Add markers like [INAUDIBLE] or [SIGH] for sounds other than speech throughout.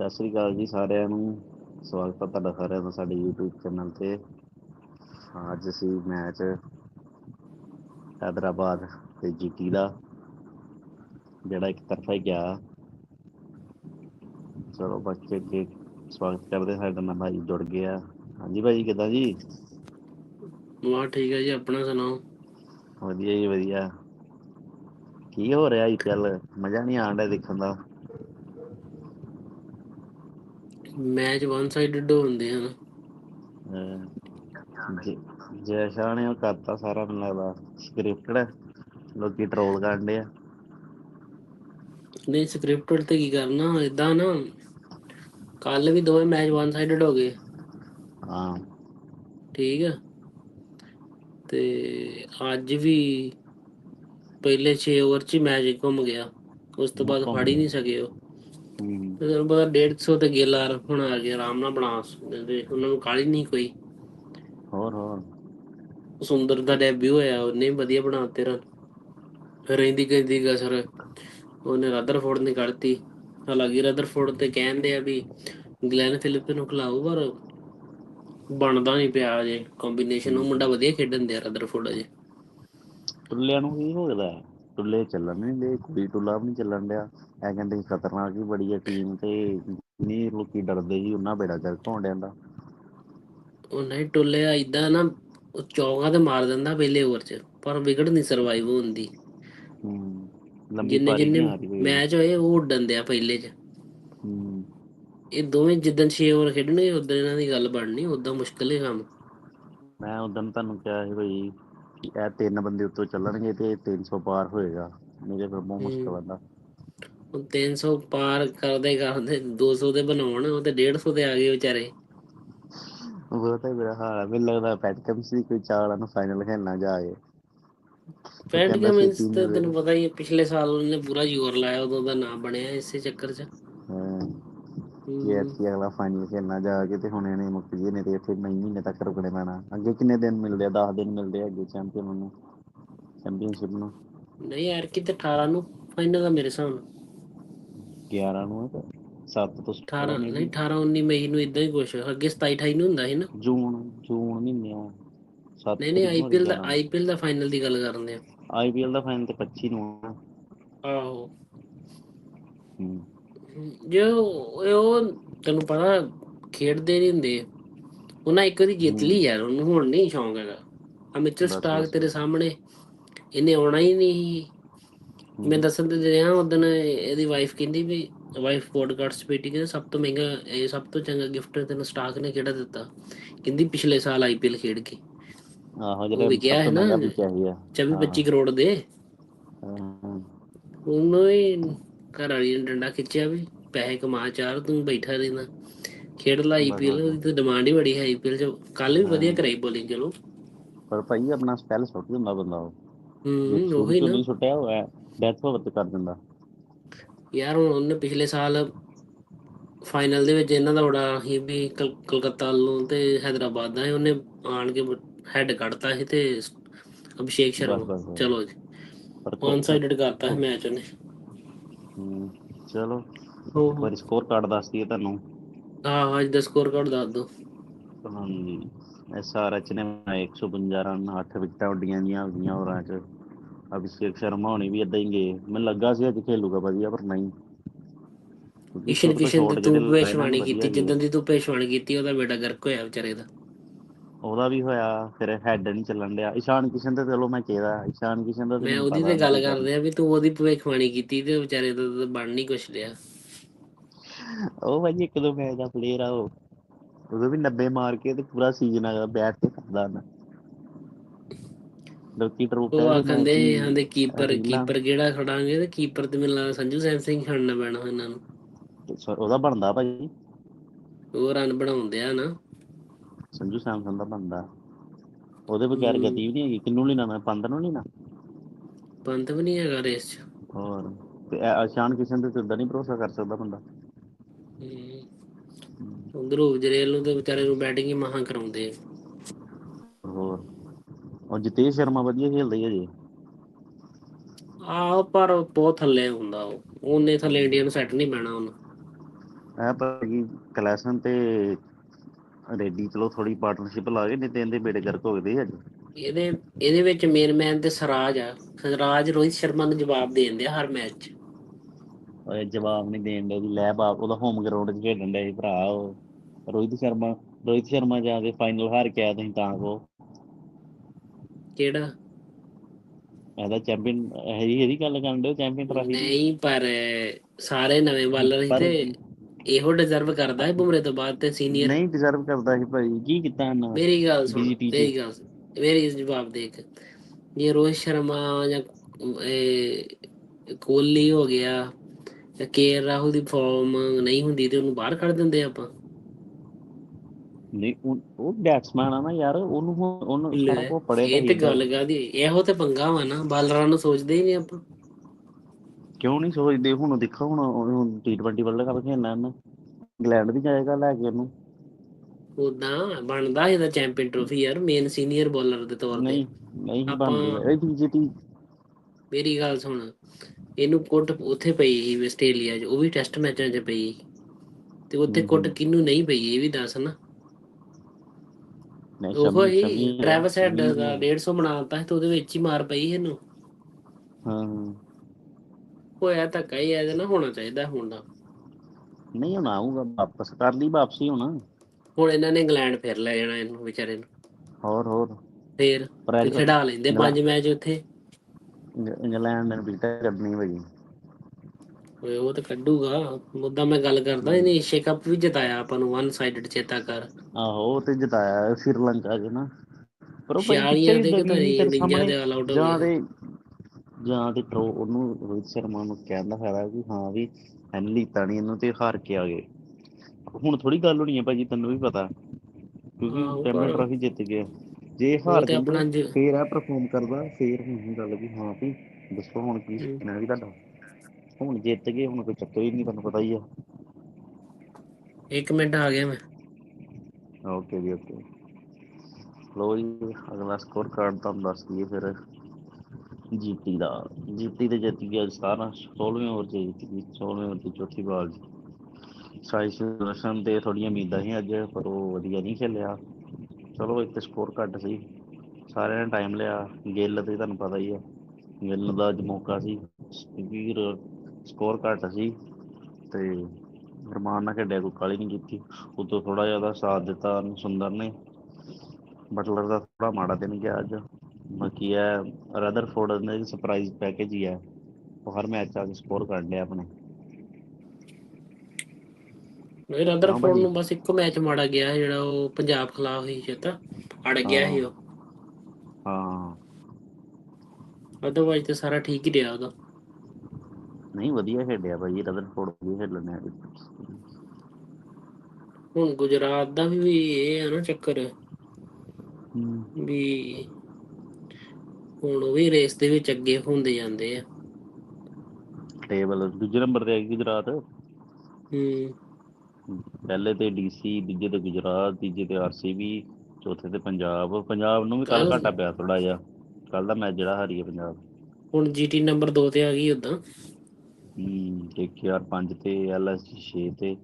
ਸਤਿ ਸ੍ਰੀ ਅਕਾਲ ਜੀ ਸਾਰਿਆਂ ਨੂੰ। ਸਵਾਗਤ ਹੈ ਤੁਹਾਡਾ ਸਾਰਿਆਂ ਦਾ ਸਾਡੇ YouTube ਚੈਨਲ ਤੇ। ਅੱਜ ਅਸੀਂ ਮੈਚ ਹੈਦਰਾਬਾਦ ਤੇ ਜੀਟੀ ਦਾ ਜਿਹੜਾ ਇੱਕ ਤਰਫਾ ਹੀ ਗਿਆ। ਚਲੋ ਬੱਚੇ ਅੱਗੇ ਸਵਾਗਤ ਕਰਦੇ ਸਾਡੇ ਨਾਲ ਭਾਈ ਜੁੜ ਗਏ ਆ। ਹਾਂਜੀ ਭਾਈ ਕਿੱਦਾਂ ਜੀ? ਵਾਹ ਠੀਕ ਹੈ ਜੀ ਆਪਣਾ ਸੁਣਾਓ? ਵਧੀਆ ਜੀ ਵਧੀਆ। ਕੀ ਹੋ ਰਿਹਾ IPL ਮਜ਼ਾ ਨਹੀਂ ਆਣ ਰਿਹਾ ਦੇਖਣ ਦਾ। ਮੈਚ ਵਨ ਸਾਈਡਡ ਹੁੰਦੇ ਹਨ ਜ- ਸ਼ਾਹ ਨੇ ਉਹ ਕਰਤਾ ਸਾਰਾ ਮੈਨੂੰ ਲੱਗਦਾ ਸਕ੍ਰਿਪਟਡ ਲੋਕੀ ਟਰੋਲ ਕਰਦੇ ਆ। ਨਹੀਂ ਸਕ੍ਰਿਪਟਡ ਤੇ ਕੀ ਕਰਨਾ ਇਦਾਂ ਨਾ ਕੱਲ ਵੀ ਦੋਵੇਂ ਮੈਚ ਵਨ ਸਾਈਡਡ ਹੋ ਗਏ। ਹਾਂ। ਠੀਕ ਹੈ ਤੇ ਅੱਜ ਵੀ ਪਹਿਲੇ 6 ਓਵਰ ਚ ਮੈਚ ਘੁੰਮ ਗਿਆ। ਉਸ ਤੋਂ ਬਾਅਦ ਫੜ ਹੀ। ਨਹੀਂ ਸਕੇ ਉਹ। ਪਤਾ 150 ਤੇ ਗੇਲਾਰ ਹੁਣ ਆ ਗਿਆ ਆਰਾਮ ਨਾਲ ਬਣਾ ਦਿੰਦੇ ਉਹਨਾਂ ਨੂੰ ਕਾਲੀ ਨਹੀਂ ਕੋਈ। ਹੋਰ ਹੋਰ। ਸੁੰਦਰ ਦਾ ਡੈਬਿਊ ਹੋਇਆ ਉਹਨੇ ਵਧੀਆ ਬਣਾਤੇ ਰਨ ਰਹਿੰਦੀ ਕਹਿੰਦੀ ਕਸਰ ਉਹਨੇ ਰਦਰਫੋਰਡ ਨੇ ਕੱਢਤੀ ਹਾਲਾਂਕਿ ਰਦਰਫੋਰਡ ਤੇ ਕਹਿੰਦੇ ਆ ਵੀ ਗਲੈਨ ਫਿਲਿਪ ਨੂੰ ਖਿਲਾਓ ਪਰ ਬਣਦਾ ਨਹੀਂ ਪਿਆ ਅਜੇ। ਕੰਬੀਨੇਸ਼ਨ ਉਹ ਮੁੰਡਾ ਵਧੀਆ ਖੇਡਣ ਦਿਆ ਰਦਰਫੋਰਡ ਅਜੇ। ਟੁੱਲਿਆਂ ਨੂੰ ਕੀ ਹੋ ਗਿਆ ਟੁੱਲੇ ਚੱਲਣ ਨਹੀਂ ਦੇ ਕੁੜੀ ਟੁੱਲਾ ਵੀ ਨਹੀਂ ਚੱਲਣ ਡਿਆ। ਇਹ ਕਹਿੰਦੇ ਸੀ ਖਤਰਨਾਕ ਹੀ ਬੜੀ ਹੈ ਟੀਮ ਤੇ ਨਹੀਂ ਲੋਕੀ ਡਰਦੇ ਸੀ ਉਹਨਾਂ ਬੇੜਾ ਗਰਕ ਹੋਣ ਡਿਆ ਦਾ ਉਹ ਨਹੀਂ ਟੁੱਲਿਆ ਇਦਾਂ ਨਾ ਉਹ ਚੌਕਾਂ ਤੇ ਮਾਰ ਦਿੰਦਾ ਪਹਿਲੇ ਓਵਰ 'ਚ ਪਰ ਵਿਕਟ ਨਹੀਂ ਸਰਵਾਈਵ ਹੁੰਦੀ। ਹੂੰ ਜਿੰਨੇ ਜਿੰਨੇ ਆ ਕੋਈ। ਮੈਚ ਹੋਏ ਉਹ ਉੱਡਣ ਦਿਆ ਪਹਿਲੇ 'ਚ। ਹੂੰ। ਇਹ ਦੋਵੇਂ ਜਿੱਦਣ 6 ਓਵਰ ਖੇਡਣਗੇ ਉਦੋਂ ਇਹਨਾਂ ਦੀ ਗੱਲ ਬਣਨੀ ਉਦਾਂ ਮੁਸ਼ਕਲ ਹੈ ਕੰਮ। ਮੈਂ ਉਦੋਂ ਤੁਹਾਨੂੰ ਕਿਹਾ ਸੀ ਬਈ ਕਿ ਇਹ ਤਿੰਨ ਬੰਦੇ ਉੱਤੋਂ ਚੱਲਣਗੇ ਤੇ 300 ਪਾਰ ਹੋਏਗਾ। ਮੇਰੇ ਫਿਰ ਬਹੁਤ ਮੁਸ਼ਕਲ। ਆਂਦਾ ਹੁਣ 300 ਪਾਰ ਕਰਦੇ ਕਰਦੇ 200 ਦੇ ਬਣਾਉਣ ਉਹ ਤੇ 150 ਤੇ ਆ ਗਏ ਵਿਚਾਰੇ। ਉਹ ਤਾਂ ਮੇਰਾ ਹਾਲ ਮੈਨੂੰ ਲੱਗਦਾ ਪੈਟਕਮ ਸੀ ਕੋਈ ਚਾਲਾਂ ਨੂੰ ਫਾਈਨਲ ਖੇਲਣਾ ਜਾਏ। ਪੈਂਟ ਕਹਿੰਦਾ ਕਮਿੰਸ ਛੇਤੀ ਤੇ। ਤੈਨੂੰ ਪਤਾ ਹੀ ਹੈ, ਪਿਛਲੇ ਸਾਲ ਉਹਨੇ ਪੂਰਾ ਜ਼ੋਰ ਲਾਇਆ ਉਦੋਂ ਦਾ ਨਾਮ ਬਣਿਆ ਇਸੇ ਚੱਕਰ 'ਚ। ਹਾਂ। ਹੂੰ। ਐਤਕੀ ਅਗਲਾ ਫਾਈਨਲ ਖੇਲਣਾ ਜਾ ਕੇ ਤੇ ਹੁਣ ਇਹਨੇ ਮੁੱਕ ਗਏ ਨੇ ਤੇ ਇੱਥੇ ਮਈ ਮਹੀਨੇ ਤੱਕ ਰੁਕਣੇ ਪੈਣਾ। ਅੱਗੇ ਕਿੰਨੇ ਦਿਨ ਮਿਲਦੇ ਆ? 10 ਦਿਨ ਮਿਲਦੇ ਆ ਅੱਗੇ ਚੈਂਪੀਅਨ ਨੂੰ ਚੈਂਪੀਅਨਸ਼ਿਪ ਨੂੰ। ਨਹੀਂ ਯਾਰ ਕਿਤੇ 18 ਨੂੰ ਫਾਈਨਲ ਦਾ ਮੇਰੇ ਹਿਸਾਬ ਨਾਲ। 11 ਨੂੰ ਹੈ 7 ਤੋਂ 18 ਨਹੀਂ 18 19 ਮਈ ਨੂੰ ਇਦਾਂ ਹੀ ਕੁਛ ਅੱਗੇ 27 28 ਨੂੰ ਹੁੰਦਾ ਸੀ ਨਾ। ਜੂਨ ਜੂਨ ਮਹੀਨੇ ਆ 7 ਨਹੀਂ ਨਹੀਂ ਆਈਪੀਐਲ ਦਾ ਆਈਪੀਐਲ ਦਾ ਫਾਈਨਲ ਦੀ ਗੱਲ ਕਰਦੇ ਆ। ਆਈਪੀਐਲ ਦਾ ਫਾਈਨਲ ਤੇ 25 ਨੂੰ ਆਹੋ। ਹੂੰ। ਜੋ ਉਹ ਤੈਨੂੰ ਪਤਾ ਖੇਡਦੇ ਨਹੀਂ ਹੁੰਦੇ। ਉਹਨਾਂ ਇੱਕ ਵਾਰੀ ਜਿੱਤ ਲਈ ਯਾਰ ਉਹਨੂੰ ਹੁਣ ਨਹੀਂ ਸ਼ੌਂਕ ਹੈਗਾ। ਆ ਮਿਚਲ ਸਟਾਰਕ। ਤੇਰੇ ਸਾਹਮਣੇ ਇਹਨੇ ਆਉਣਾ ਹੀ ਨਹੀਂ ਮੈਂ ਦੱਸਣ ਤੇ ਰਿਹਾ ਉਦੋਂ ਇਹਦੀ ਵਾਈਫ ਕਹਿੰਦੀ ਵੀ ਵਾਈਫ ਪੋਡਕਾਸਟ ਪੀਟੀ ਕਹਿੰਦੇ ਸਭ ਤੋਂ ਮਹਿੰਗਾ ਇਹ ਸਭ ਤੋਂ ਚੰਗਾ ਗਿਫਟ ਤੈਨੂੰ ਸਟਾਕ ਨੇ ਕਿਹੜਾ ਦਿੱਤਾ? ਕਹਿੰਦੀ ਪਿਛਲੇ ਸਾਲ ਆਈਪੀਐਲ ਖੇਡ ਕੇ। ਆਹੋ ਜਿਹੜੇ ਵਿਕਿਆ ਹੈ ਨਾ, ਮਹਿੰਗਾ ਵਿਕਿਆ ਸੀ ਆ। 24 ਹਾਂ। 25 ਕਰੋੜ ਦੇ। ਹਾਂ, ਉਹਨੂੰ ਘਰ ਵਾਲੀ ਨੇ ਡੰਡਾ ਖਿੱਚਿਆ ਵੀ ਪੈਸੇ ਕਮਾ ਚਾਰ ਤੂੰ ਬੈਠਾ ਰਹਿਣਾ ਖੇਡ ਲਾ ਆਈਪੀਐਲ। ਦੀ ਤਾਂ ਡਿਮਾਂਡ ਹੀ ਬੜੀ ਹੈ ਆਈਪੀਐਲ ਚ। ਕੱਲ ਵੀ ਵਧੀਆ ਕਰਾਈ ਬੋਲਿੰਗ ਚਲੋ। ਪਰ ਭਾਈ ਆਪਣਾ ਸਪੈਲ ਸੁੱਟ ਦਿੰਦਾ ਬੰਦਾ ਉਹ। ਹੂੰ ਉਹੀ ਨਾ। ਸੁੱਟਿਆ ਹੋਇਆ ਡੈਥ ਹੋਵਰ ਤੇ ਕਰ ਦਿੰਦਾ। ਯਾਰ ਹੁਣ ਉਹਨੇ ਪਿਛਲੇ ਸਾਲ ਫਾਈਨਲ ਦੇ ਵਿੱਚ ਇਹਨਾਂ ਦਾ ਬੜਾ ਹੀ ਵੀ ਕਲ- ਕਲਕੱਤਾ ਵੱਲੋਂ ਤੇ ਹੈਦਰਾਬਾਦ ਦਾ ਉਹਨੇ ਆਣ ਕੇ ਹੈਡ ਕੱਢਤਾ ਸੀ ਤੇ ਅਭਿਸ਼ੇਕ ਸ਼ਰਮਾ। ਚਲੋ ਜੀ। ਪਰ ਵਨ ਸਾਈਡਡ ਕਰਤਾ ਸੀ ਮੈਚ ਉਹਨੇ। ਹੂੰ, ਚਲੋ। ਹੋ ਪਰ ਸਕੋਰ ਕਾਰਡ ਦੱਸਦੀ ਹੈ ਤੁਹਾਨੂੰ। ਹਾਂ ਅੱਜ ਦਾ ਸਕੋਰ ਕਾਰਡ ਦੱਸ ਦੋ ਹਾਂਜੀ ਐਸਆਰਐਚ ਨੇ ਬਣਾਏ 152 ਰਨ 8 ਵਿਕਟਾਂ ਉੱਡੀਆਂ ਜੀਆਂ ਉਹਦੀਆਂ ਓਵਰਾਂ 'ਚ। ਅਭਿਸ਼ੇਕ ਸ਼ਰਮਾ ਹੋਣੀ ਵੀ ਇਦਾਂ ਹੀ ਗਏ। ਮੈਨੂੰ ਲੱਗਾ ਸੀ ਅੱਜ ਖੇਲੂਗਾ ਵਧੀਆ ਪਰ ਨਹੀਂ। ਇਸ਼ਨ ਕਿਸ਼ਨ ਦੀ ਤੂੰ ਲਾਏ ਨਾ ਭੇਸ਼ਵਾਣੀ ਵਧੀਆ ਕੀਤੀ। ਜਿੱਦਾਂ ਦੀ ਤੂੰ ਭੇਸ਼ਵਾਣੀ ਕੀਤੀ ਉਹਦਾ ਬੇਟਾ ਗਰਕ ਹੋਇਆ ਵਿਚਾਰੇ ਦਾ। ਉਹਦਾ ਵੀ ਹੋਇਆ ਫਿਰ ਹੈਡ ਨਹੀਂ ਚੱਲਣ ਡਿਆ। ਇਸ਼ਾਨ ਕਿਸ਼ਨ ਤੇ ਚਲੋ ਮੈਂ ਕਿਹਾ ਇਸ਼ਾਨ ਕਿਸ਼ਨ ਦਾ ਮੈਂ ਉਹਦੀ ਤੇ ਗੱਲ ਕਰਦੇ ਆ ਵੀ ਤੂੰ ਉਹਦੀ ਭਵਿੱਖਬਾਣੀ ਕੀਤੀ ਤੇ ਵਿਚਾਰੇ ਦਾ ਤਾਂ ਬਣ ਨਹੀਂ ਕੁਛ ਰਿਹਾ। ਉਹ ਭਾਈ ਇੱਕ ਦੋ ਮੈਚ ਦਾ ਪਲੇਅਰ ਆ ਉਹ। ਉਦੋਂ ਵੀ 90 ਮਾਰ ਕੇ ਤੇ ਪੂਰਾ ਸੀਜ਼ਨ ਆ ਬੈਟ ਤੇ ਕਰਦਾ ਨਾ ਲੋਕੀ ਟਰੂਪ ਉਹ ਆਖੰਦੇ ਆਂਦੇ ਕੀਪਰ ਕੀਪਰ ਕਿਹੜਾ ਖੜਾਂਗੇ? ਤੇ ਕੀਪਰ ਤੇ ਮੈਨੂੰ ਲੱਗਦਾ ਸੰਜੂ ਸੈਮਸੰਗ ਖੜਨਾ ਪੈਣਾ ਇਹਨਾਂ ਨੂੰ। ਉਹਦਾ ਬਣਦਾ ਭਾਈ। ਉਹ ਰਨ ਬਣਾਉਂਦੇ ਆ ਨਾ। ਸੰਜੂ ਸੈਮਸਨ ਦਾ ਬਣਦਾ ਉਹਦੇ ਬਗੈਰ। ਗਤੀ ਵੀ ਨਹੀਂ ਹੈਗੀ। ਕਿੰਨੂੰ ਨਹੀਂ ਨਾ ਪੰਦ ਨੂੰ ਨਹੀਂ ਨਾ ਪੰਤ ਵੀ ਨਹੀਂ ਹੈਗਾ ਰੇਸ 'ਚ। ਹੋਰ। ਤੇ ਇਸ਼ਾਨ ਕਿਸ਼ਨ ਤੇ ਉਦਾਂ ਨਹੀਂ ਭਰੋਸਾ ਕਰ ਸਕਦਾ ਬੰਦਾ? ਉਧਰੋਂ ਜਰੇਲ ਨੂੰ ਤੇ ਵਿਚਾਰੇ ਨੂੰ ਬੈਟਿੰਗ ਹੀ ਮਹਾਂ ਕਰਾਉਂਦੇ ਹੋਰ। ਉਹ ਜਤੇਸ਼ ਸ਼ਰਮਾ ਵਧੀਆ ਖੇਲਦਾ ਹੀ ਅਜੇ ਆਹ ਪਰ ਬਹੁਤ ਥੱਲੇ ਹੁੰਦਾ ਉਹ। ਉਹਨੇ ਥੱਲੇ ਇੰਡੀਆ ਨੂੰ ਸੈੱਟ ਨਹੀਂ ਪੈਣਾ ਉਹਨੂੰ। ਭਾਜੀ ਕਲੈਸਨ ਤੇ ਰੈਡੀ ਚਲੋ ਥੋੜੀ ਪਾਰਟਨਰਸ਼ਿਪ ਲਾ ਕੇ ਨਹੀਂ ਤੇ ਇਹਦੇ ਬੇੜੇ ਗਰਕ ਹੋ ਗਏ ਅੱਜ। ਇਹਦੇ ਇਹਦੇ ਵਿੱਚ ਮੇਨ ਮੈਨ ਤੇ ਸਰਾਜ ਆ। ਸਰਾਜ ਰੋਹਿਤ ਸ਼ਰਮਾ ਨੂੰ ਜਵਾਬ ਦੇ ਦਿੰਦੇ ਹਰ ਮੈਚ 'ਚ। ਓਏ ਜਵਾਬ ਨਹੀਂ ਦੇਣ ਦੇ ਵੀ ਲੈ ਬਾਪ ਉਹਦਾ ਹੋਮ ਗਰਾਊਂਡ 'ਚ ਖੇਡਣ ਸੀ ਭਰਾ ਉਹ। ਰੋਹਿਤ ਸ਼ਰਮਾ ਰੋਹਿਤ ਸ਼ਰਮਾ ਜਾ ਕੇ ਫਾਈਨਲ ਹਾਰ ਕੇ ਆਇਆ ਤੁਸੀਂ ਤਾਂ ਕੋ ਕਿਹੜਾ? ਇਹਦਾ ਚੈਂਪੀਅਨ ਇਹਦੀ ਇਹਦੀ ਗੱਲ ਕਰਨ ਦੇ ਚੈਂਪੀਅਨ ਟਰਾਫੀ ਨਹੀਂ ਪਰ ਸਾਰੇ ਨਵੇਂ ਬਾਲਰ ਪਰ- ਤੇ। ਇਹੋ ਡਿਜ਼ਰਵ ਕਰਦਾ ਹੈ ਬੁਮਰੇ ਤੋਂ ਬਾਅਦ ਤੇ ਸੀਨੀਅਰ ਨਹੀਂ ਡਿਜ਼ਰਵ ਕਰਦਾ ਸੀ ਭਾਈ ਕੀ ਕੀਤਾ ਇਹਨਾਂ ਮੇਰੀ ਗੱਲ ਸੁਣ। ਮੇਰੀ ਗੱਲ ਮੇਰੀ ਜਵਾਬ ਦੇਖ। ਜੇ ਰੋਹਿਤ ਸ਼ਰਮਾ ਜਾਂ ਇਹ ਕੋਹਲੀ ਹੋ ਗਿਆ ਜਾਂ ਕੇ ਰਾਹੁਲ ਦੀ ਫਾਰਮ ਨਹੀਂ ਹੁੰਦੀ ਤੇ ਉਹਨੂੰ ਬਾਹਰ ਕੱਢ ਦਿੰਦੇ ਆਪਾਂ। ਨਹੀਂ ਉਹ- ਬੈਟਸਮੈਨ ਆ ਨਾ ਯਾਰ ਉਹਨੂੰ ਉਹਨੂੰ ਸਾਰਾ ਇਹ ਤੇ ਗੱਲ ਕਾਦੀ ਇਹੋ ਤੇ ਪੰਗਾ ਵਾ ਨਾ ਬਾਲਰਾਂ ਨੂੰ ਸੋਚਦੇ ਹੀ ਨਹੀਂ ਆਪਾਂ। ਕਿਉਂ ਨਹੀਂ ਸੋਚਦੇ? ਹੁਣ ਦੇਖੋ ਹੁਣ ਹੁਣ ਟੀ20 ਵਰਲਡ ਕੱਪ ਖੇਡਣਾ ਇਹਨੇ। ਇੰਗਲੈਂਡ ਵੀ ਜਾਏਗਾ ਲੈ ਕੇ ਇਹਨੂੰ। ਉਦਾਂ ਬਣਦਾ ਇਹਦਾ ਚੈਂਪੀਅਨ ਟਰੋਫੀ ਯਾਰ ਮੇਨ ਸੀਨੀਅਰ ਬੋਲਰ ਦੇ ਤੌਰ ਤੇ। ਨਹੀਂ ਨਹੀਂ ਬਣਦੀ ਇਹ ਡੀਜੀਟੀ ਮੇਰੀ ਗੱਲ ਸੁਣ ਇਹਨੂੰ ਕੁੱਟ ਉੱਥੇ ਪਈ ਸੀ ਆਸਟ੍ਰੇਲੀਆ 'ਚ ਉਹ ਵੀ ਟੈਸਟ ਮੈਚਾਂ 'ਚ ਪਈ ਤੇ ਉੱਥੇ ਕੁੱਟ। ਕਿਹਨੂੰ ਨਹੀਂ ਪਈ ਇਹ ਵੀ ਦੱਸ ਨਾ। ਉਹ ਹੀ ਟ੍ਰੈਵਸ ਹੈਡ ਦਾ ਹੈ। 150 ਬਣਾਤਾ ਤੇ ਉਹਦੇ ਵਿੱਚ ਹੀ ਮਾਰ ਪਈ ਇਹਨੂੰ। ਹਾਂ। ਹੋਇਆ ਧੱਕਾ ਹੀ ਇਹਦੇ ਨਾਲ ਹੋਣਾ ਚਾਹੀਦਾ ਹੁਣ ਦਾ ਨਹੀਂ ਹੁਣ ਆਊਗਾ ਵਾਪਸ ਕਰ ਲਈ ਵਾਪਸੀ ਹੁਣ। ਹੁਣ ਇਹਨਾਂ ਨੇ ਇੰਗਲੈਂਡ ਫਿਰ ਲੈ ਜਾਣਾ ਇਹਨੂੰ ਵਿਚਾਰੇ ਨੂੰ। ਹੋਰ ਹੋਰ। ਫੇਰ ਤੇ ਖਿਡਾ ਲੈਂਦੇ ਪੰਜ ਮੈਚ ਉੱਥੇ। ਇੰਗਲੈਂਡ ਨੇ ਬੀਟਾ ਕਰਨੀ ਭਾਈ ਓਏ ਉਹ ਤਾਂ ਕੱਢੂਗਾ। ਮੁੱਦਾ ਮੈਂ ਗੱਲ ਕਰਦਾ ਇਹਨੇ ਏਸ਼ੀਆ ਕੱਪ ਵੀ ਜਿਤਾਇਆ ਆਪਾਂ ਨੂੰ ਵਨ ਸਾਈਡਡ ਚੇਤਾ ਕਰ। ਆਹੋ ਉਹ ਤੇ ਜਿਤਾਇਆ ਸ਼੍ਰੀਲੰਕਾ ਚ ਨਾ। ਪਰ ਉਹ ਭਾਈ ਦੇ ਵੀ ਕਿ ਤਾਂ ਤੇਰੇ ਨਿੰਜਾ ਸਾਹਮਣੇ ਦੇ ਆਲ ਆਊਟ ਹੋ ਤੇ ਜਾਂ ਤੇ ਟਰੋ ਉਹਨੂੰ ਰੋਹਿਤ ਸ਼ਰਮਾ ਨੂੰ ਕਹਿਣ ਦਾ ਫਾਇਦਾ ਕਿ ਹਾਂ ਵੀ ਲੀਤਾ ਨਹੀਂ ਇਹਨੂੰ ਤੇ ਹਾਰ ਕੇ ਆ ਗਏ। ਹੁਣ ਥੋੜੀ ਗੱਲ ਹੋਣੀ ਹੈ ਭਾਜੀ ਤੈਨੂੰ ਵੀ ਪਤਾ। ਕਿਉਂਕਿ ਚੈਂਪੀਅਨ ਪਰ- ਟਰਾਫੀ ਜਿੱਤ ਗਿਆ ਜੇ ਹਾਰ ਜਾਂਦੇ ਫੇਰ ਆ ਪਰਫਾਰਮ ਕਰਦਾ ਫੇਰ ਹੁਣ ਗੱਲ ਵੀ ਹਾਂ ਵੀ ਦੱਸੋ ਹੁਣ ਕੀ। ਸੁਪਨਾ ਵੀ ਤੁਹਾਡਾ। ਹੁਣ ਜਿੱਤ ਗਏ ਹੁਣ ਕੋਈ ਚੱਕਰ ਹੀ ਨਹੀਂ ਤੁਹਾਨੂੰ ਪਤਾ ਹੀ ਆ। ਇੱਕ ਮਿੰਟ ਆ ਗਿਆ ਮੈਂ। ਓਕੇ ਜੀ ਓਕੇ ਲੋ ਜੀ ਅਗਲਾ ਸਕੋਰ ਕਾਰਡ ਤੁਹਾਨੂੰ ਦੱਸ ਦਈਏ ਫਿਰ। ਜੀਟੀ ਦਾ ਜੀਟੀ ਤੇ ਜਿੱਤ ਗਿਆ 17 16ਵੇਂ ਓਵਰ ਚ ਜਿੱਤ ਗਈ 16ਵੇਂ ਓਵਰ ਦੀ ਚੌਥੀ ਬਾਲ ਸਾਈ ਸੁਦਰਸ਼ਨ ਤੇ ਥੋੜੀਆਂ ਉਮੀਦਾਂ ਸੀ ਅੱਜ, ਪਰ ਉਹ ਵਧੀਆ ਨਹੀਂ ਖੇਲਿਆ। ਚਲੋ ਇੱਕ ਸਕੋਰ ਘੱਟ ਸੀ, ਸਾਰਿਆਂ ਨੇ ਟਾਈਮ ਲਿਆ, ਗਿੱਲ ਤੇ ਤੁਹਾਨੂੰ ਪਤਾ ਹੀ ਆ, ਗਿੱਲ ਦਾ ਅੱਜ ਮੌਕਾ ਸੀ ਕਿਉਂਕਿ ਸਕੋਰ ਘੱਟ ਸੀ ਤੇ ਰਮਾਨ ਨਾਲ ਖੇਡਿਆ, ਕੋਈ ਕਾਲੀ ਨਹੀਂ ਕੀਤੀ। ਉਦੋਂ ਥੋੜਾ ਜ਼ਿਆਦਾ ਸਾਥ ਦਿੱਤਾ ਸੁੰਦਰ ਨੇ, ਬਟਲਰ ਦਾ ਥੋੜਾ ਮਾੜਾ ਦਿਨ ਗਿਆ ਅੱਜ। ਬਾਕੀ ਇਹ ਰਦਰਫੋਰਡ ਨੇ ਸਰਪ੍ਰਾਈਜ਼ ਪੈਕੇਜ ਹੀ ਹੈ ਉਹ ਹਰ ਮੈਚ ਆ ਕੇ ਸਕੋਰ ਕਰ ਲਿਆ ਆਪਣੇ। ਮੇਰੇ ਰਦਰਫੋਰਡ। ਨੂੰ ਬਸ ਇੱਕੋ ਮੈਚ ਮਾੜਾ ਗਿਆ ਜਿਹੜਾ ਉਹ ਪੰਜਾਬ ਖਿਲਾਫ ਹੀ ਚੇਤਾ ਅੜ ਗਿਆ ਸੀ ਉਹ। ਹਾਂ। ਅਦਰਵਾਈਜ਼ ਤੇ ਸਾਰਾ ਠੀਕ ਹੀ ਰਿਹਾ ਉਹਦਾ। ਨਹੀਂ ਵਧੀਆ ਖੇਡਿਆ ਭਾਈ ਰਦਰਫੋਰਡ ਵਧੀਆ ਖੇਡਣੇ ਆ। ਹੁਣ ਗੁਜਰਾਤ ਦਾ ਵੀ ਵੀ ਇਹ ਆ ਨਾ ਚੱਕਰ। ਹੂੰ। ਵੀ ਹੁਣ ਉਹ ਵੀ ਰੇਸ ਦੇ ਵਿੱਚ ਅੱਗੇ ਹੁੰਦੇ ਜਾਂਦੇ ਆ। ਟੇਬਲ ਦੂਜੇ ਨੰਬਰ ਤੇ ਆਈ ਗੁਜਰਾਤ। ਹੂੰ। ਪਹਿਲੇ ਤੇ ਡੀਸੀ ਦੂਜੇ ਤੇ ਗੁਜਰਾਤ ਤੀਜੇ ਤੇ ਆਰਸੀਬੀ ਚੌਥੇ ਤੇ ਪੰਜਾਬ। ਪੰਜਾਬ ਨੂੰ ਵੀ ਕੱਲ ਘਾਟਾ ਪਿਆ ਥੋੜਾ ਜਿਹਾ। ਕੱਲ ਦਾ ਮੈਚ ਜਿਹੜਾ ਹਾਰੀ ਹੈ ਪੰਜਾਬ। ਹੁਣ ਜੀਟੀ ਨੰਬਰ 2 ਤੇ ਆ ਗਈ ਉਦਾਂ ਹੂੰ ਤੇ ਕੇਆਰ 5 ਤੇ ਐਲਐਸਜੀ 6 ਤੇ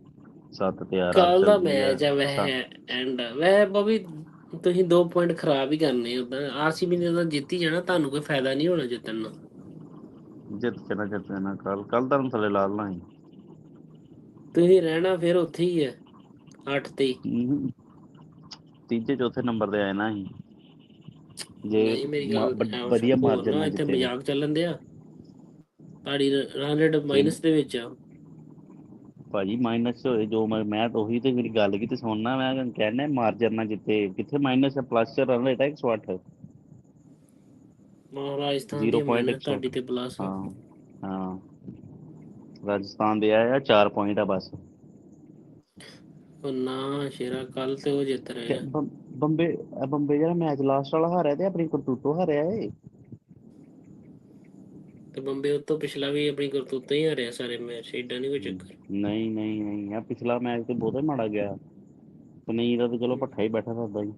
7 ਤੇ ਆਰ ਕੱਲ ਦਾ ਮੈਚ ਆ ਵੈਸੇ ਐਂਡ ਵੈਸੇ ਬੋਬੀ ਤੁਸੀਂ ਦੋ ਪੁਆਇੰਟ ਖਰਾਬ ਹੀ ਕਰਨੇ ਉਦਾਂ ਆਰਸੀਬੀ ਨੇ ਤਾਂ ਜਿੱਤ ਹੀ ਜਾਣਾ ਤੁਹਾਨੂੰ ਕੋਈ ਫਾਇਦਾ ਨਹੀਂ ਹੋਣਾ ਜਿੱਤਣ ਨਾਲ ਜਿੱਤ ਕੇ ਨਾ ਜਿੱਤ ਨਾ ਕੱਲ ਕੱਲ ਤਾਂ ਥੱਲੇ ਲਾ ਸੀ ਤੁਸੀਂ ਰਹਿਣਾ ਫਿਰ ਉੱਥੇ ਹੀ ਹੈ 8 ਤੇ ਹੀ। ਤੀਜੇ ਚੌਥੇ ਨੰਬਰ ਤੇ ਆਏ ਨਾ ਅਸੀਂ। ਜੇ ਵਧੀਆ ਮਾਰਜਨ ਇੱਥੇ ਮਜ਼ਾਕ ਚੱਲਣ ਦਿਆ। ਤੁਹਾਡੀ ਰਨ ਰੇਟ ਮਾਈਨਸ ਦੇ ਵਿੱਚ ਆ। ਭਾਜੀ ਮਾਈਨਸ ਹੋਏ ਜੋ ਮੈਂ ਮੈਂ ਤਾਂ ਉਹੀ ਤੇ ਮੇਰੀ ਗੱਲ ਕੀਤੀ ਸੁਣਨਾ ਮੈਂ ਕਹਿੰਦਾ ਮਾਰਜਨ ਨਾਲ ਜਿੱਤੇ ਕਿੱਥੇ ਮਾਈਨਸ ਹੈ ਪਲੱਸ ਰਨ ਰੇਟ ਹੈ 108 ਮਹਾਰਾਜਸਥਾਨ Zero ਦੀ point ਮਿਹਨਤ ਇੱਕ ਸੌ। ਤੁਹਾਡੀ ਤੇ ਪਲੱਸ ਹਾਂ। ਹਾਂ ਰਾਜਸਥਾਨ ਦੇ ਆਇਆ 4 ਪੁਆਇੰਟ ਆ ਬਸ। ਉਹ ਨਾ ਸ਼ੇਰਾ ਕੱਲ ਤੇ ਉਹ ਜਿੱਤ ਰਹੇ ਆ। ਬੰਬ- ਬੰਬੇ ਜਿਹੜਾ ਮੈਚ ਲਾਸਟ ਵਾਲਾ ਹਾਰਿਆ ਤੇ ਆਪਣੀ ਕਰਤੂਤੋ ਹਾਰਿਆ ਏ ਤੇ ਬੰਬੇ ਉਤੋਂ ਪਿਛਲਾ ਵੀ ਆਪਣੀ ਕਰਤੂਤਾਂ ਹੀ ਹਾਰਿਆ ਸਾਰੇ ਮੈਚ ਏਡਾ ਨਹੀਂ ਕੋਈ ਚੱਕਰ? ਨਹੀਂ ਨਹੀਂ ਨਹੀਂ ਆ ਪਿਛਲਾ ਮੈਚ ਤੇ ਬਹੁਤਾ ਮਾੜਾ ਗਿਆ। ਪਨੀਰ ਦਾ ਤਾਂ ਚਲੋ ਪੱਠਾ ਹੀ ਬੈਠਾ ਕਰਦਾ ਜੀ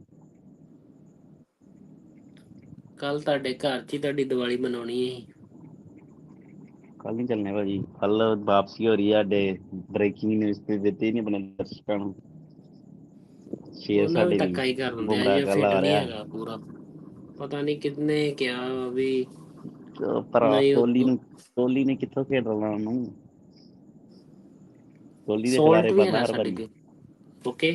ਕੱਲ ਤੁਹਾਡੇ ਘਰ 'ਚ ਹੀ ਤੁਹਾਡੀ ਦੀਵਾਲੀ ਮਨਾਉਣੀ ਹੈ ਕੱਲ ਨਹੀਂ ਚੱਲਨੇ ਭਾਜੀ। ਕੱਲ ਵਾਪਸੀ ਹੋ ਰਹੀ ਹੈ ਸਾਡੇ ਬ੍ਰੇਕਿੰਗ ਨਿਊਜ਼ ਤੇ ਦਿੱਤੀ ਨਹੀਂ ਆਪਣੇ ਦਰਸ਼ਕਾਂ ਨੂੰ। ਸ਼ੇਅਰ ਸਾਡੇ ਧੱਕਾ ਹੀ ਕਰ ਦਿੰਦੇ ਆ ਫਿੱਟ ਆ ਨਹੀਂ ਰਿਹਾ। ਹੈਗਾ ਪੂਰਾ। ਪਤਾ ਨਹੀਂ ਕਿਤਨੇ ਕਿਹਾ ਵੀ ਪਰ ਕੋਹਲੀ ਨੂੰ ਕੋਹਲੀ ਨੇ ਕਿੱਥੋਂ ਖੇਡਣਾ ਉਹਨੂੰ? ਕੋਹਲੀ ਦੇ ਖਿਲਾਰੇ ਬੰਦਾ ਹਰ ਵਾਰੀ। ਓਕੇ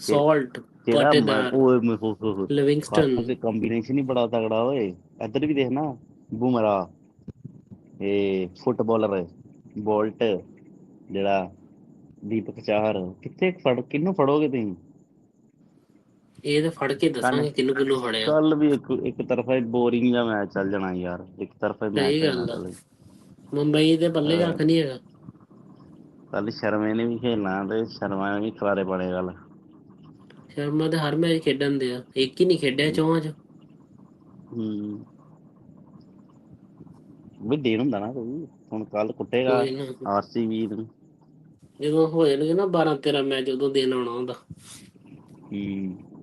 ਸੋਲਟ ਜਿਹੜਾ ਪਾਟੇਦਾਰ ਓਏ ਮੈਂ ਹੋ ਹੋ ਹੋ ਲਿਵਿੰਗਸਟਨ ਤੇ ਕੰਬੀਨੇਸ਼ਨ ਹੀ ਬੜਾ ਤਗੜਾ ਓਏ। ਇੱਧਰ ਵੀ ਦੇਖ ਨਾ ਬੁਮਰਾ ਇਹ ਫੁੱਟਬਾਲਰ ਬੋਲਟ ਜਿਹੜਾ ਦੀਪਕ ਚਾਹਰ। ਕਿੱਥੇ ਫੜ ਕਿਹਨੂੰ ਫੜੋਗੇ ਤੁਸੀਂ? ਇਹ ਤਾਂ ਫੜ ਕੇ ਦੱਸਾਂਗੇ ਕਿੰਨੂੰ ਕਿੰਨੂੰ ਫੜਿਆ। ਕੱਲ ਵੀ ਇੱਕ ਇੱਕ ਤਰਫਾ ਬੋਰਿੰਗ ਜਿਹਾ ਮੈਚ ਚੱਲ ਜਾਣਾ ਯਾਰ ਇੱਕ ਤਰਫਾ ਸਹੀ ਮੈਚ ਗੱਲ ਆ। ਮੁੰਬਈ ਦੇ ਪੱਲੇ ਕੱਖ ਨਹੀਂ ਹੈਗਾ। ਕੱਲ ਸ਼ਰਮੇ ਨੇ ਵੀ ਖੇਲਣਾ ਤੇ ਸ਼ਰਮਾ ਨੇ ਵੀ ਖਲਾਰੇ ਪਾਣੇ ਗੱਲ ਸ਼ਰਮਾ ਤੇ ਹਰ ਮੈਚ ਖੇਡਣ ਦੇ ਆ ਇੱਕ ਹੀ ਨਹੀਂ ਖੇਡਿਆ ਚੌਹਾਂ ਚ। ਹੂੰ। ਵੀ ਦੇਣ ਹੁੰਦਾ ਨਾ ਕੋਈ ਹੁਣ ਕੱਲ ਕੁੱਟੇਗਾ ਕੋਈ ਨਾ। ਆਰਸੀਬੀ ਨੂੰ। ਜਦੋਂ ਹੋ ਜਾਣਗੇ ਨਾ 12 13 ਮੈਚ ਉਦੋਂ ਦਿਨ ਆਉਣਾ ਹੁੰਦਾ। ਹੂੰ।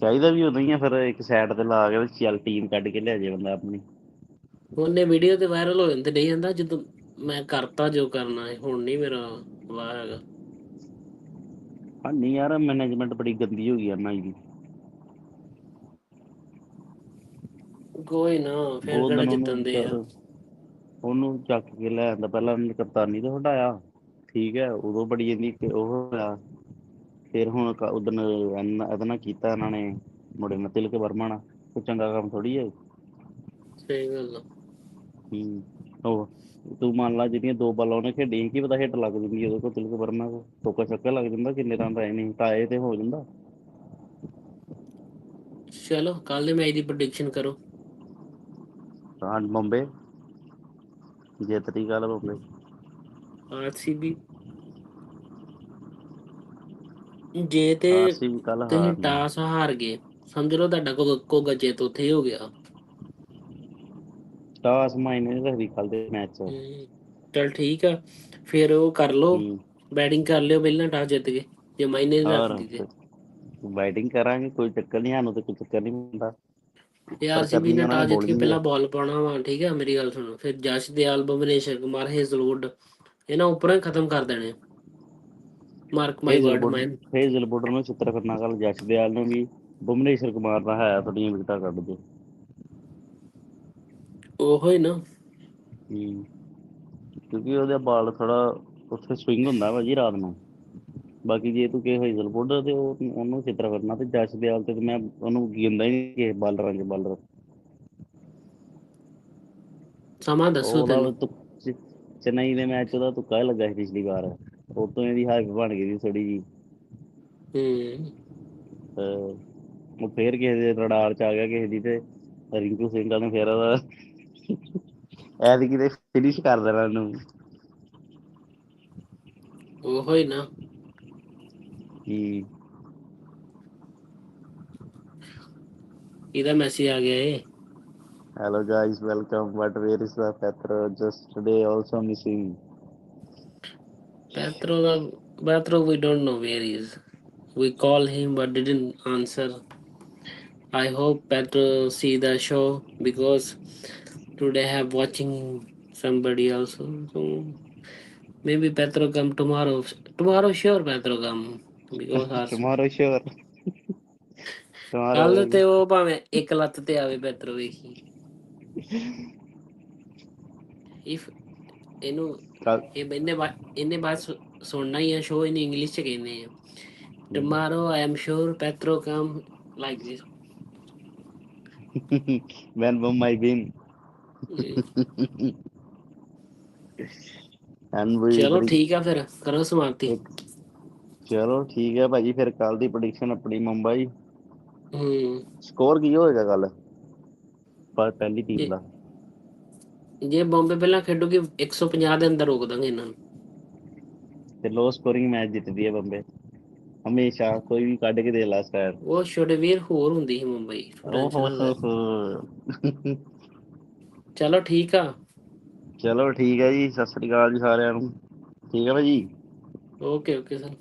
ਚਾਹੀਦਾ ਵੀ ਉਦੋਂ ਹੀ ਆ ਫਿਰ ਇੱਕ ਸਾਈਡ ਤੇ ਲਾ ਕੇ ਚੱਲ ਟੀਮ ਕੱਢ ਕੇ ਲਿਆ ਜੇ ਬੰਦਾ ਆਪਣੀ। ਉਹਨੇ ਵੀਡੀਓ ਤੇ ਵਾਇਰਲ ਹੋ ਜਾਂਦੇ ਨਹੀਂ ਜਾਂਦਾ ਜਦੋਂ ਮੈਂ ਕਰਤਾ ਜੋ ਕਰਨਾ ਹੈ ਹੁਣ ਨਹੀਂ ਮੇਰਾ ਵਾਹ ਹੈਗਾ। ਹਾਂ ਨਹੀਂ ਯਾਰ ਮੈਨੇਜਮੈਂਟ ਬੜੀ ਗੰਦੀ ਹੋ ਗਈ ਆ ਨਾ ਇਹਦੀ ਕੋਈ ਨਾ ਫਿਰ ਕਿਹੜਾ ਜਿੱਤਣ ਦੇ ਆ? ਉਹਨੂੰ ਚੱਕ ਕੇ ਲੈ ਆਂਦਾ ਪਹਿਲਾਂ ਉਹਨੇ ਕਪਤਾਨੀ ਤੇ ਹਟਾਇਆ। ਠੀਕ ਹੈ ਉਦੋਂ ਬੜੀ ਜਾਂਦੀ ਉਹ ਹੋਇਆ। ਫਿਰ ਹੁਣ ਉਦੋਂ ਇਹਦੇ ਨਾਲ ਕੀਤਾ ਇਹਨਾਂ ਨੇ ਮੁੰਡੇ ਨਾਲ ਤਿਲਕ ਵਰਮਾ ਨਾਲ ਕੋਈ ਚੰਗਾ ਕੰਮ ਥੋੜੀ ਹੈ ਸਹੀ ਗੱਲ ਹੂੰ ਉਹ ਤੂੰ ਮੰਨ ਲਾ ਜਿਹੜੀਆਂ ਦੋ ਬਾਲਾਂ ਉਹਨੇ ਖੇਡੀਆਂ ਕੀ ਪਤਾ ਹਿੱਟ ਲੱਗ ਜਾਂਦੀ ਉਹਦੇ ਕੋਲ ਤਿਲਕ ਵਰਮਾ ਕੋ ਟੋਕਾ ਛੱਕਾ ਲੱਗ ਜਾਂਦਾ ਕਿੰਨੇ ਰਨ ਆਏ ਨਹੀਂ ਟਾਏ ਤੇ ਹੋ ਜਾਂਦਾ। ਚਲੋ ਕੱਲ ਦੇ ਮੈਚ ਦੀ ਪ੍ਰੈਡਿਕਸ਼ਨ ਕਰੋ। ਹਾਂ ਬੰਬੇ? ਜਿੱਤਦੀ ਗੱਲ ਬੰਬੇ? ਆਰਸੀਬੀ ਜੇ ਤੇ ਕੱਲ ਤੁਸੀਂ ਹਾਰ ਟਾਸ ਹਾਰ ਗਏ ਸਮਝ ਲਓ ਤੁਹਾਡਾ ਕੋ ਕੋ ਗੱਜੇ ਤੋਂ ਉੱਥੇ ਹੀ ਗਿਆ। ਟਾਸ ਨਹੀਂ ਰੱਖਦੀ ਕੱਲ ਦੇ ਮੈਚ। ਚ ਹਮ, ਚੱਲ ਠੀਕ ਆ ਫਿਰ ਉਹ ਕਰ ਲਓ। ਬੈਟਿੰਗ ਕਰ ਲਿਓ ਪਹਿਲਾਂ ਟਾਸ ਜਿੱਤ ਗਏ ਜੇ ਹੋਰ ਰੱਖਦੀ ਤੇ। ਬੈਟਿੰਗ ਕਰਾਂਗੇ ਕੋਈ ਚੱਕਰ ਨਹੀਂ ਸਾਨੂੰ ਤੇ ਕੋਈ ਚੱਕਰ ਨਹੀਂ ਹੁੰਦਾ। ਤੇ ਆਰਸੀਬੀ ਨੇ ਟਾਸ ਜਿੱਤ ਕੇ ਪਹਿਲਾਂ ਬਾਲ ਪਾਉਣਾ ਵਾ ਠੀਕ ਹੈ ਮੇਰੀ ਗੱਲ ਸੁਣੋ ਫਿਰ ਜਸ਼ ਦਿਆਲ ਭੁਵਨੇਸ਼ਵਰ ਕੁਮਾਰ ਹੇਜ਼ਲਵੁੱਡ ਇਹਨਾਂ ਉੱਪਰੋਂ ਹੀ ਖਤਮ ਕਰ ਦੇਣੇ। ਮਾਰਕ ਮਾਈ ਵਰਡ ਮੈਨ ਹੇਜ਼ਲਵੁੱਡ ਨੂੰ ਚਿੱਤਰ ਕਰਨਾ ਕੱਲ ਜਸਦਿਆਲ ਨੂੰ ਵੀ ਭੁਵਨੇਸ਼ਵਰ ਕੁਮਾਰ ਦਾ ਹੈ ਥੋੜੀਆਂ ਵਿਕਟਾਂ ਕੱਢ ਦੇ ਉਹੋ ਹੀ ਨਾ। ਕਿਉਂਕਿ ਉਹਦਾ ਬਾਲ ਥੋੜਾ ਉੱਥੇ ਸਵਿੰਗ ਹੁੰਦਾ ਵਾ ਜੀ ਰਾਤ ਨੂੰ। ਬਾਕੀ ਜੇ ਤੂੰ ਕਿਸੇ ਹੇਜ਼ਲਵੁੱਡ ਤੇ ਉਹ ਉਹਨੂੰ ਚਿੱਤਰ ਕਰਨਾ ਤੇ ਜਸਦਿਆਲ ਤੇ ਮੈਂ ਉਹਨੂੰ ਗਿੰਦਾ ਹੀ ਨਹੀਂ ਕਿ ਬਾਲਰਾਂ ਚ ਬਾਲਰ। ਸਮਾਂ ਦੱਸੋ ਤੈਨੂੰ। ਚੇਨਈ ਦੇ ਮੈਚ ਉਹਦਾ ਤੁੱਕਾ ਲੱਗਾ ਸੀ ਪਿਛਲੀ ਵਾਰ। ਤੋਂ ਇਹਦੀ ਹਾਈਪ ਬਣ ਗਈ ਸੀ ਥੋੜੀ ਜੀ ਹੂੰ ਉਹ ਫੇਰ ਕਿਸੇ ਦੇ ਰਡਾਰ ਚ ਆ ਗਿਆ ਕਿਸੇ ਦੀ ਤੇ ਰਿੰਕੂ ਸਿੰਘ ਨੇ ਫੇਰ ਉਹਦਾ ਐਤਕੀ ਤੇ ਫਿਨਿਸ਼ ਕਰ ਦੇਣਾ ਇਹਨੂੰ। ਉਹੋ ਹੀ ਨਾ। ਕਿ? ਇਹਦਾ ਮੈਸੇਜ ਆ ਗਿਆ ਏ hello guys welcome but where is the Petro just today also missing Petro, Petro, we don't know where he is. We call him but didn't answer. I hope Petro see the show because today I have watching somebody also. So maybe Petro come tomorrow. Tomorrow sure Petro come because our tomorrow [LAUGHS] sure tomorrow ਕੱਲ ਤੇ ਉਹ ਭਾਵੇਂ ਇੱਕ ਲੱਤ ਤੇ ਆਵੇ petro ਵੇਖੀ if ਇਹਨੂੰ ਇਹ ਇਹਨੇ ਬਾ ਇਹਨੇ ਬਾਤ ਸੁਣਨਾ ਹੀ ਆ ਸ਼ੋ ਇਹਨੇ ਇੰਗਲਿਸ਼ ਚ ਕਹਿੰਦੇ ਆ। Tomorrow I am sure petro come like will my win? [LAUGHS] And we ਚਲੋ ਠੀਕ ਆ ਫਿਰ ਕਰੋ ਸਮਾਪਤੀ। ਚਲੋ ਠੀਕ ਹੈ ਭਾਜੀ ਫਿਰ ਕੱਲ ਦੀ ਪ੍ਰੈਡਿਕਸ਼ਨ ਆਪਣੀ ਮੁੰਬਈ। ਹੂੰ। ਸਕੋਰ ਕੀ ਹੋਏਗਾ ਕੱਲ ਪਰ ਪਹਿਲੀ ਟੀਮ ਦਾ। ਜੇ ਬੰਬੇ ਪਹਿਲਾਂ ਖੇਡੂਗੀ 150 ਦੇ ਅੰਦਰ ਰੋਕ ਦਾਂਗੇ ਇਹਨਾਂ ਨੂੰ। ਤੇ ਲੋ ਸਕੋਰਿੰਗ ਮੈਚ ਜਿੱਤਦੀ ਹੈ ਬੰਬੇ। ਹਮੇਸ਼ਾ ਕੋਈ ਵੀ ਕੱਢ ਕੇ ਦੇ ਲਾ ਸਟਾਰ ਉਹ ਛੋਟੇਵੀਰ ਹੋਰ ਹੁੰਦੀ ਸੀ ਮੁੰਬਈ ਚਲੋ ਠੀਕ ਆ। ਚਲੋ ਠੀਕ ਹੈ ਜੀ ਸਤਿ ਸ੍ਰੀ ਅਕਾਲ ਜੀ ਸਾਰਿਆਂ ਨੂੰ। ਠੀਕ ਹੈ ਭਾਜੀ? Okay okay sir.